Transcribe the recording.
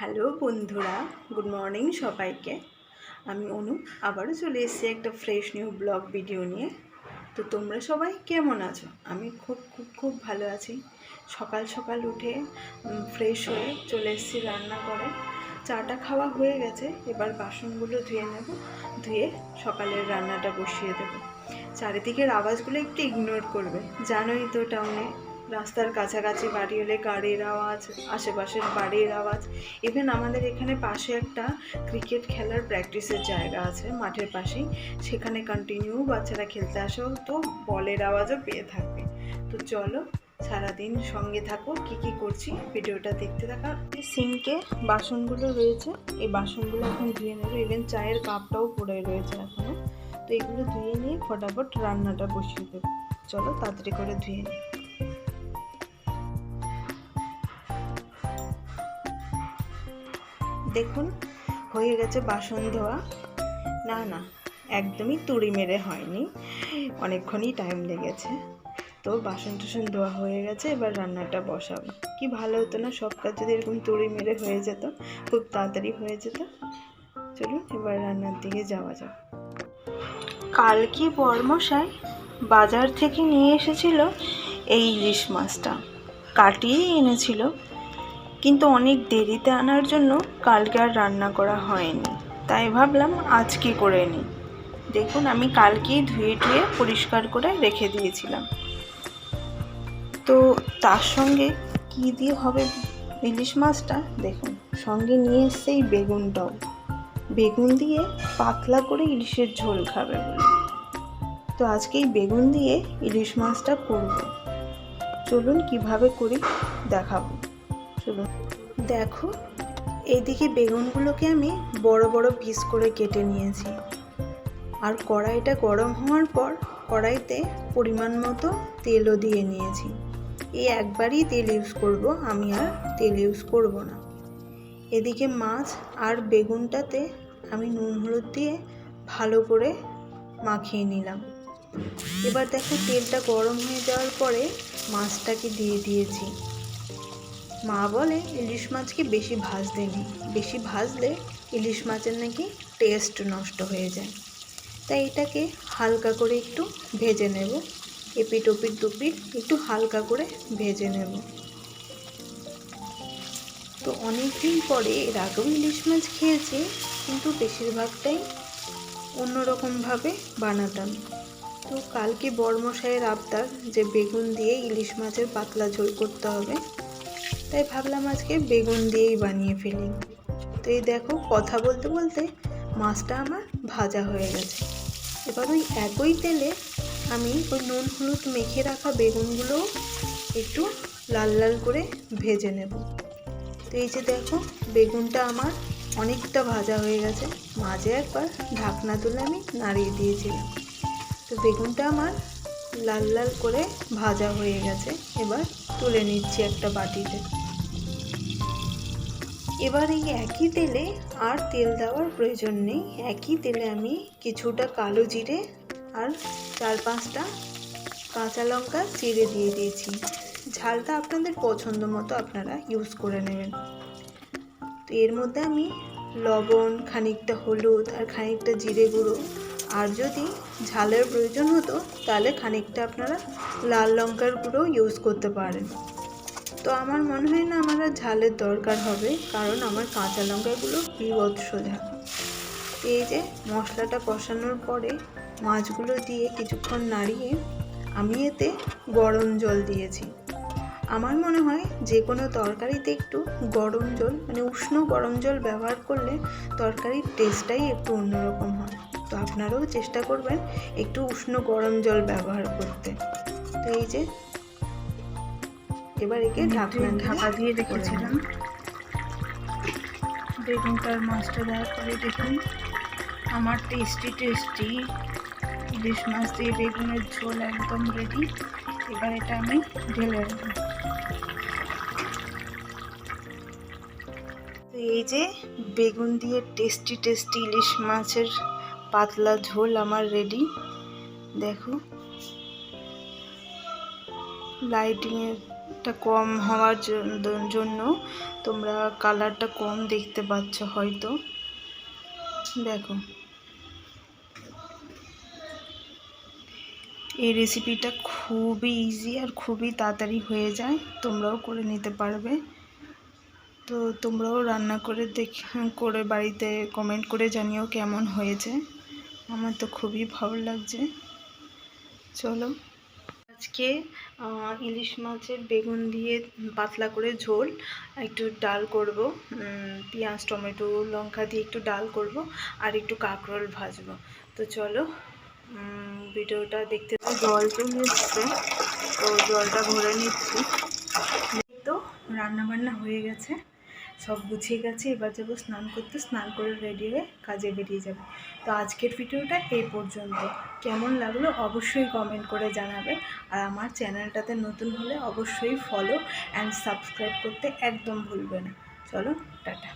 Hello বন্ধুরা, good morning সবাইকে। আমি অনু, আবারও চলে এসেছি একটা ফ্রেশ নিউ ব্লগ ভিডিও নিয়ে। তো তোমরা সবাই কেমন আছো? আমি খুব খুব খুব ভালো আছি। সকাল সকাল উঠে ফ্রেশ হয়ে চলে এসেছি রান্না করে। চাটা খাওয়া হয়ে গেছে, এবার বাসনগুলো ধুয়ে নেব। ধুয়ে সকালের রান্নাটা বসিয়ে দেবো। চারিদিকের আওয়াজগুলো একটু ইগনোর করবে। জানোই তো টাউনে রাস্তার কাছাকাছি বাড়ি হলে গাড়ির আওয়াজ, আশেপাশের বাড়ির আওয়াজ। ইভেন আমাদের এখানে পাশে একটা ক্রিকেট খেলার প্র্যাকটিসের জায়গা আছে মাঠের পাশেই। সেখানে কন্টিনিউ বাচ্চারা খেলতে আসেও তো বলের আওয়াজও পেয়ে থাকবে। তো চলো সারাদিন সঙ্গে থাকো, কি কি করছি ভিডিওটা দেখতে থাকা। সিঙ্কে বাসনগুলো রয়েছে, এই বাসনগুলো এখন ধুয়ে নেব। ইভেন চায়ের কাপটাও পড়ে রয়েছে এখনও। তো এগুলো ধুয়ে নিয়ে ফটাফট রান্নাটা বসিয়ে দেবো। চলো তাড়াতাড়ি করে ধুয়ে নিই। দেখুন, হয়ে গেছে বাসন ধোয়া। না না, একদমই তুড়ি মেরে হয়নি। অনেকক্ষণই টাইম লেগেছে। তো বাসন টাসন ধোয়া হয়ে গেছে, এবার রান্নাটা বসাবো। কি ভালো হতো না, সব কাজ যদি এরকম তুড়ি মেরে হয়ে যেত, খুব তাড়াতাড়ি হয়ে যেত। চলুন, এবার রান্নার দিকে যাওয়া যাক। কালকে বর্মশাই বাজার থেকে নিয়ে এসেছিল এই ইলিশ মাছটা। কাটিয়ে এনেছিল। কিন্তু অনেক দেরিতে আনার জন্য কালকে আর রান্না করা হয়নি। তাই ভাবলাম আজকে করে নিই। দেখুন, আমি কালকেই ধুয়ে টুয়ে পরিষ্কার করে রেখে দিয়েছিলাম। তো তার সঙ্গে কি দিয়ে হবে ইলিশ মাছটা? দেখুন, সঙ্গে নিয়ে এসছে এই বেগুনটাও বেগুন দিয়ে পাতলা করে ইলিশের ঝোল খাবে বলে। তো আজকে এই বেগুন দিয়ে ইলিশ মাছটা করব। চলুন কীভাবে করি দেখাবো। চলুন দেখো, এইদিকে বেগুনগুলোকে আমি বড় বড় পিস করে কেটে নিয়েছি। আর কড়াইটা গরম হওয়ার পর কড়াইতে পরিমাণ মতো তেলও দিয়ে নিয়েছি। এই একবারই তেল ইউজ করব, আমি আর তেল ইউজ করব না। এদিকে মাছ আর বেগুনটাতে আমি নুন হলুদ দিয়ে ভালো করে মাখিয়ে নিলাম। এবার দেখো তেলটা গরম হয়ে যাওয়ার পরে মাছটাকে দিয়ে দিয়েছি। মা বলে, ইলিশ মাছকে বেশি ভাজতে নেই। বেশি ভাজলে ইলিশ মাছের নাকি টেস্ট নষ্ট হয়ে যায়। তাই এটাকে হালকা করে একটু ভেজে নেব। এপিট ওপিট দুপিট একটু হালকা করে ভেজে নেব। তো অনেক দিন পরে এর আগেও ইলিশ মাছ খেয়েছি, কিন্তু বেশিরভাগটাই অন্যরকমভাবে বানাতাম। তো কালকে বর্মশাইয়ের আবদার যে বেগুন দিয়ে ইলিশ মাছের পাতলা ঝোল করতে হবে তাই ভাবলাম আজকে বেগুন দিয়েই বানিয়ে ফেলি। তো এই দেখো, কথা বলতে বলতে মাছটা আমার ভাজা হয়ে গেছে। এবার ওই একই তেলে আমি ওই নুন হলুদ মেখে রাখা বেগুনগুলো একটু লাল লাল করে ভেজে নেব। তো এই যে দেখো, বেগুনটা আমার অনেকটা ভাজা হয়ে গেছে। মাঝে একবার ঢাকনা তুলে আমি নাড়িয়ে দিয়েছিলাম। তো বেগুনটা আমার লাল লাল করে ভাজা হয়ে গেছে। এবার তুলে নিচ্ছি একটা বাটিতে। এবার এই একই তেলে আর তেল দেওয়ার প্রয়োজন নেই। একই তেলে আমি কিছুটা কালো জিরে আর চার পাঁচটা কাঁচা লঙ্কা চিড়ে দিয়ে দিয়েছি। ঝালটা আপনাদের পছন্দ মতো আপনারা ইউজ করে নেবেন। তো এর মধ্যে আমি লবণ, খানিকটা হলুদ আর খানিকটা জিরে গুঁড়ো আর যদি ঝালের প্রয়োজন হতো, তাহলে খানিকটা আপনারা লাল লঙ্কার গুঁড়ো ইউজ করতে পারেন। তো আমার মনে হয় না আমার ঝালের দরকার হবে, কারণ আমার কাঁচা লঙ্কাগুলো বিভৎস ঝাল। এই যে মশলাটা কষানোর পরে মাছগুলো দিয়ে কিছুক্ষণ নাড়িয়ে আমি এতে গরম জল দিয়েছি। আমার মনে হয় যে কোনো তরকারিতে একটু গরম জল মানে উষ্ণ গরম জল ব্যবহার করলে তরকারির টেস্টটাই একটু অন্যরকম তো আপনারাও চেষ্টা করবেন একটু উষ্ণ গরম জল ব্যবহার করতে। তো এই যে এবার একে ঢাকনা ঢাকা দিয়ে রেখেছিলাম। বেগুনটার মাছটা দেওয়ার পরে দেখুন আমার টেস্টি টেস্টি ইলিশ মাছ দিয়ে বেগুনের ঝোল একদম রেডি এবার এটা আমি ঢেলে তো এই যে বেগুন দিয়ে টেস্টি টেস্টি ইলিশ মাছের পাতলা ঝোল আমার রেডি দেখো। লাইটিংয়ের কালারটা কম হওয়ার জন্য তোমরা কালারটা কম দেখতে পাচ্ছ হয়তো। দেখো। এই রেসিপিটা খুবই ইজি আর খুবই তাড়াতাড়ি হয়ে যায়। তোমরাও করে নিতে পারবে। তো তোমরাও রান্না করে দেখ, করে বাড়িতে কমেন্ট করে জানিও কেমন হয়েছে। আমার তো খুবই ভালো লাগছে। চলো। আজকে ইলিশ মাছের বেগুন দিয়ে পাতলা করে ঝোল, একটু ডাল করব পেঁয়াজ, টমেটো, লঙ্কা দিয়ে একটু ডাল করব, আর একটু কাঁকরোল ভাজবো। তো চলো ভিডিওটা দেখতে জল চলে এসছে তো জলটা ভরে নিচ্ছি। তো রান্না বান্না হয়ে গেছে। সব গুছিয়ে গেছে, এবার যাব স্নান করতে, স্নান করে রেডি হয়ে কাজে বেরিয়ে যাবে। তো আজকের ভিডিওটা এই পর্যন্ত। কেমন লাগল অবশ্যই কমেন্ট করে জানাবে আর আমার চ্যানেলটাতে নতুন হলে অবশ্যই ফলো অ্যান্ড সাবস্ক্রাইব করতে একদম ভুলবে না। চলো, টাটা।